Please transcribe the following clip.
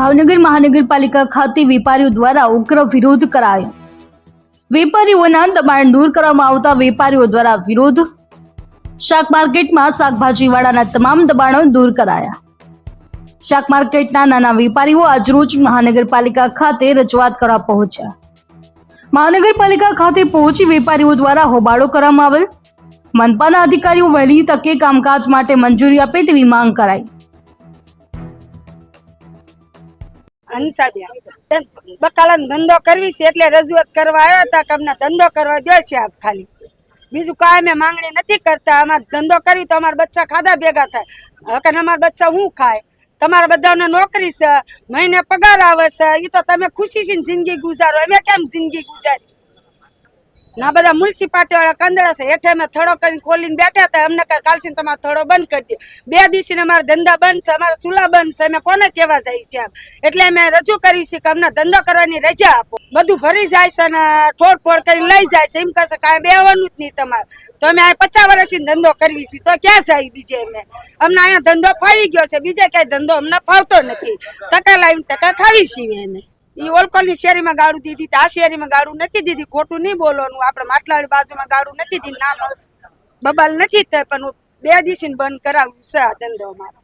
ભાવનગર મહાનગરપાલિકા ખાતે વેપારીઓ દ્વારા ઉગ્ર વિરોધ કરાયો. વેપારીઓના દબાણ દૂર કરવામાં આવતા વેપારીઓ દ્વારા વિરોધ. શાક માર્કેટમાં શાકભાજીવાળાના તમામ દબાણો દૂર કરાયા. શાક માર્કેટના નાના વેપારીઓ આજરોજ મહાનગરપાલિકા ખાતે રજૂઆત કરવા પહોંચ્યા. મહાનગરપાલિકા ખાતે પહોંચી વેપારીઓ દ્વારા હોબાળો કરવામાં આવેલ મનપાના અધિકારીઓ વહેલી તકે કામકાજ માટે મંજૂરી આપે તેવી માંગ કરાઈ. હંસાબેન બકાલાનો ધંધો કરવી છે એટલે રજૂઆત કરવા આવ્યા હતા કે અમને ધંધો કરવા દો છે આપ ખાલી. બીજું કાંઈ અમે માંગણી નથી કરતા. અમારે ધંધો કરવી તો અમારા બચ્ચા ખાધા ભેગા થાય. હવે અમારા બચ્ચા શું ખાય? તમારા બધાને નોકરી છે, મહિને પગાર આવે છે. એ તો તમે ખુશીથી જિંદગી ગુજારો. અમે કેમ જિંદગી ગુજારી ના બધા મ્યુનિસિપાલિટી વાળા કંદડા છે. હેઠે અમે થડો કરીને ખોલીને બેઠા હતા. અમને કાલથી તમારો થડો બંધ કરી દે. બે દિવસથી અમારા ધંધા બંધ છે. અમારા ચૂલા બંધ છે. અમે કોને કહેવા જાય છે એમ? એટલે અમે રજૂ કરી છે કે અમને ધંધો કરવાની રજા આપો. બધું ભરી જાય છે અને ઠોડ ફોડ કરીને લઈ જાય છે. એમ કહેશે કાંઈ બેવાનું જ નહીં તમારે. તો અમે અહીંયા પચાસ વર્ષથી ધંધો કરવી છે. તો ક્યાં જાય બીજે અમે? અમને અહીંયા ધંધો ફાવી ગયો છે. બીજે ક્યાંય ધંધો અમને ફાવતો નથી. ટકા લાવીને ટકા ખાવી છીએ અમે. એ ઓલકોલની શેરીમાં ગાડું દીધી આ શેરીમાં ગાડું નથી દીધી. ખોટું નહીં બોલવાનું. આપણે માટલાવાડી બાજુમાં ગાડું નથી દીધી. નામ બબાલ નથી થાય પણ બે દિવસી બંધ કરાવ્યું છે આ ધંધો મારો.